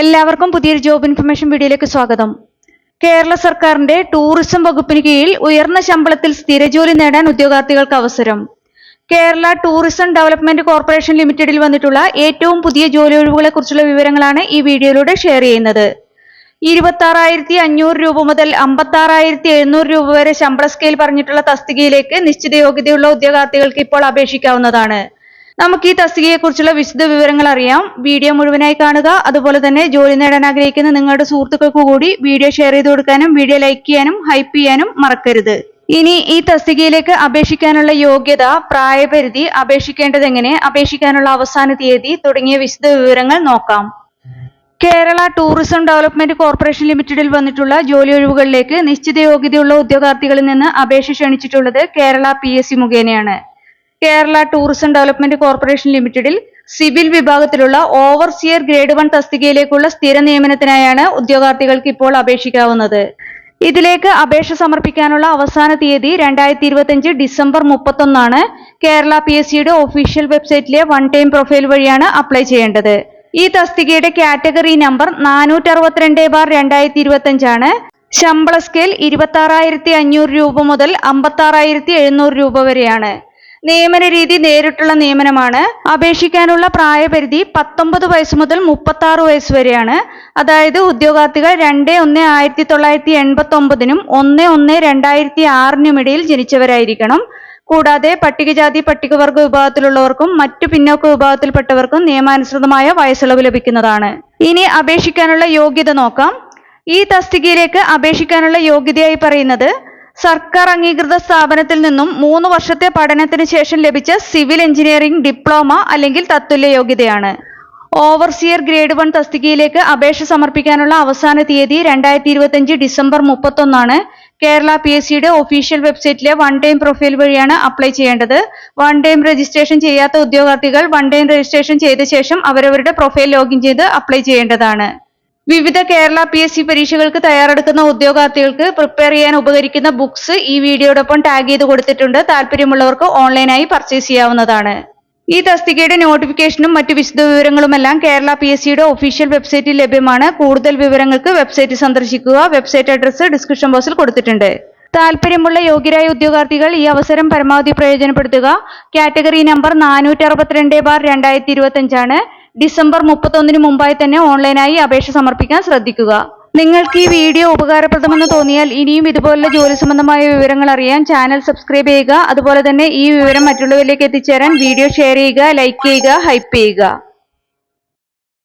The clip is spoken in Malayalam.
എല്ലാവർക്കും പുതിയൊരു ജോബ് ഇൻഫർമേഷൻ വീഡിയോയിലേക്ക് സ്വാഗതം. കേരള സർക്കാരിന്റെ ടൂറിസം വകുപ്പിന് കീഴിൽ ഉയർന്ന ശമ്പളത്തിൽ സ്ഥിരജോലി നേടാൻ ഉദ്യോഗാർത്ഥികൾക്ക് അവസരം. കേരള ടൂറിസം ഡെവലപ്മെന്റ് കോർപ്പറേഷൻ ലിമിറ്റഡിൽ വന്നിട്ടുള്ള ഏറ്റവും പുതിയ ജോലി ഒഴിവുകളെ കുറിച്ചുള്ള വിവരങ്ങളാണ് ഈ വീഡിയോയിലൂടെ ഷെയർ ചെയ്യുന്നത്. ഇരുപത്തി അഞ്ഞൂറ് രൂപ മുതൽ അമ്പത്തി എഴുന്നൂറ് രൂപ വരെ ശമ്പള സ്കെയിൽ പറഞ്ഞിട്ടുള്ള തസ്തികയിലേക്ക് നിശ്ചിത യോഗ്യതയുള്ള ഉദ്യോഗാർത്ഥികൾക്ക് ഇപ്പോൾ അപേക്ഷിക്കാവുന്നതാണ്. നമുക്ക് ഈ തസ്തികയെക്കുറിച്ചുള്ള വിശദ വിവരങ്ങൾ അറിയാം. വീഡിയോ മുഴുവനായി കാണുക. അതുപോലെ തന്നെ ജോലി നേടാൻ ആഗ്രഹിക്കുന്ന നിങ്ങളുടെ സുഹൃത്തുക്കൾക്ക് കൂടി വീഡിയോ ഷെയർ ചെയ്ത് കൊടുക്കാനും വീഡിയോ ലൈക്ക് ചെയ്യാനും ഹൈപ്പ് ചെയ്യാനും മറക്കരുത്. ഇനി ഈ തസ്തികയിലേക്ക് അപേക്ഷിക്കാനുള്ള യോഗ്യത പ്രായപരിധി അപേക്ഷിക്കേണ്ടത് എങ്ങനെ അപേക്ഷിക്കാനുള്ള അവസാന തീയതി തുടങ്ങിയ വിശദ വിവരങ്ങൾ നോക്കാം. കേരള ടൂറിസം ഡെവലപ്മെന്റ് കോർപ്പറേഷൻ ലിമിറ്റഡിൽ വന്നിട്ടുള്ള ജോലി ഒഴിവുകളിലേക്ക് നിശ്ചിത യോഗ്യതയുള്ള ഉദ്യോഗാർത്ഥികളിൽ നിന്ന് അപേക്ഷ ക്ഷണിച്ചിട്ടുള്ളത് കേരള പി എസ് സി മുഖേനയാണ്. കേരള ടൂറിസം ഡെവലപ്മെന്റ് കോർപ്പറേഷൻ ലിമിറ്റഡിൽ സിവിൽ വിഭാഗത്തിലുള്ള ഓവർസിയർ ഗ്രേഡ് വൺ തസ്തികയിലേക്കുള്ള സ്ഥിര നിയമനത്തിനായാണ് ഉദ്യോഗാർത്ഥികൾക്ക് ഇപ്പോൾ അപേക്ഷിക്കാവുന്നത്. ഇതിലേക്ക് അപേക്ഷ സമർപ്പിക്കാനുള്ള അവസാന തീയതി രണ്ടായിരത്തി ഇരുപത്തിയഞ്ച് ഡിസംബർ മുപ്പത്തൊന്നാണ് കേരള പി എസ് സിയുടെ ഒഫീഷ്യൽ വെബ്സൈറ്റിലെ വൺ ടൈം പ്രൊഫൈൽ വഴിയാണ് അപ്ലൈ ചെയ്യേണ്ടത്. ഈ തസ്തികയുടെ കാറ്റഗറി നമ്പർ നാനൂറ്റി അറുപത്തിരണ്ട് ബാർ രണ്ടായിരത്തി ഇരുപത്തിയഞ്ചാണ് ശമ്പള സ്കെയിൽ ഇരുപത്തി ആറായിരത്തി അഞ്ഞൂറ് രൂപ മുതൽ അമ്പത്തി ആറായിരത്തി എഴുന്നൂറ് രൂപ വരെയാണ്. നിയമന രീതി നേരിട്ടുള്ള നിയമനമാണ്. അപേക്ഷിക്കാനുള്ള പ്രായപരിധി പത്തൊമ്പത് വയസ്സ് മുതൽ മുപ്പത്തി ആറ് വയസ്സ് വരെയാണ്. അതായത് ഉദ്യോഗാർത്ഥികൾ രണ്ട് ഒന്ന് ആയിരത്തി തൊള്ളായിരത്തി എൺപത്തി ഒമ്പതിനും ഒന്ന് ഒന്ന് രണ്ടായിരത്തി ആറിനും ഇടയിൽ ജനിച്ചവരായിരിക്കണം. കൂടാതെ പട്ടികജാതി പട്ടികവർഗ വിഭാഗത്തിലുള്ളവർക്കും മറ്റു പിന്നോക്ക വിഭാഗത്തിൽപ്പെട്ടവർക്കും നിയമാനുസൃതമായ വയസ്സിളവ് ലഭിക്കുന്നതാണ്. ഇനി അപേക്ഷിക്കാനുള്ള യോഗ്യത നോക്കാം. ഈ തസ്തികയിലേക്ക് അപേക്ഷിക്കാനുള്ള യോഗ്യതയായി പറയുന്നത് സർക്കാർ അംഗീകൃത സ്ഥാപനത്തിൽ നിന്നും മൂന്ന് വർഷത്തെ പഠനത്തിന് ശേഷം ലഭിച്ച സിവിൽ എഞ്ചിനീയറിംഗ് ഡിപ്ലോമ അല്ലെങ്കിൽ തത്തുല്യ യോഗ്യതയാണ് ഓവർസിയർ ഗ്രേഡ് വൺ തസ്തികയിലേക്ക് അപേക്ഷ സമർപ്പിക്കാനുള്ള അവസാന തീയതി രണ്ടായിരത്തി ഇരുപത്തിയഞ്ച് ഡിസംബർ മുപ്പത്തൊന്നാണ്. കേരള പി എസ് സിയുടെ ഒഫീഷ്യൽ വെബ്സൈറ്റിലെ വൺ ടൈം പ്രൊഫൈൽ വഴിയാണ് അപ്ലൈ ചെയ്യേണ്ടത്. വൺ ടൈം രജിസ്ട്രേഷൻ ചെയ്യാത്ത ഉദ്യോഗാർത്ഥികൾ വൺ ടൈം രജിസ്ട്രേഷൻ ചെയ്ത ശേഷം അവരവരുടെ പ്രൊഫൈൽ ലോഗിൻ ചെയ്ത് അപ്ലൈ ചെയ്യേണ്ടതാണ്. വിവിധ കേരള പി എസ് സി പരീക്ഷകൾക്ക് തയ്യാറെടുക്കുന്ന ഉദ്യോഗാർത്ഥികൾക്ക് പ്രിപ്പയർ ചെയ്യാൻ ഉപകരിക്കുന്ന ബുക്സ് ഈ വീഡിയോടൊപ്പം ടാഗ് ചെയ്ത് കൊടുത്തിട്ടുണ്ട്. താല്പര്യമുള്ളവർക്ക് ഓൺലൈനായി പർച്ചേസ് ചെയ്യാവുന്നതാണ്. ഈ തസ്തികയുടെ നോട്ടിഫിക്കേഷനും മറ്റു വിശദ വിവരങ്ങളുമെല്ലാം കേരള പി എസ് സിയുടെ ഒഫീഷ്യൽ വെബ്സൈറ്റിൽ ലഭ്യമാണ്. കൂടുതൽ വിവരങ്ങൾക്ക് വെബ്സൈറ്റ് സന്ദർശിക്കുക. വെബ്സൈറ്റ് അഡ്രസ്സ് ഡിസ്ക്രിപ്ഷൻ ബോക്സിൽ കൊടുത്തിട്ടുണ്ട്. താല്പര്യമുള്ള യോഗ്യരായ ഉദ്യോഗാർത്ഥികൾ ഈ അവസരം പരമാവധി പ്രയോജനപ്പെടുത്തുക. കാറ്റഗറി നമ്പർ നാനൂറ്റി അറുപത്തിരണ്ട് ബാർ രണ്ടായിരത്തി ഇരുപത്തി ഡിസംബർ മുപ്പത്തൊന്നിന് മുമ്പായി തന്നെ ഓൺലൈനായി അപേക്ഷ സമർപ്പിക്കാൻ ശ്രദ്ധിക്കുക. നിങ്ങൾക്ക് ഈ വീഡിയോ ഉപകാരപ്രദമെന്ന് തോന്നിയാൽ ഇനിയും ഇതുപോലുള്ള ജോലി സംബന്ധമായ വിവരങ്ങൾ അറിയാൻ ചാനൽ സബ്സ്ക്രൈബ് ചെയ്യുക. അതുപോലെ തന്നെ ഈ വിവരം മറ്റുള്ളവരിലേക്ക് എത്തിച്ചേരാൻ വീഡിയോ ഷെയർ ചെയ്യുക ലൈക്ക് ചെയ്യുക ഹൈപ്പ് ചെയ്യുക.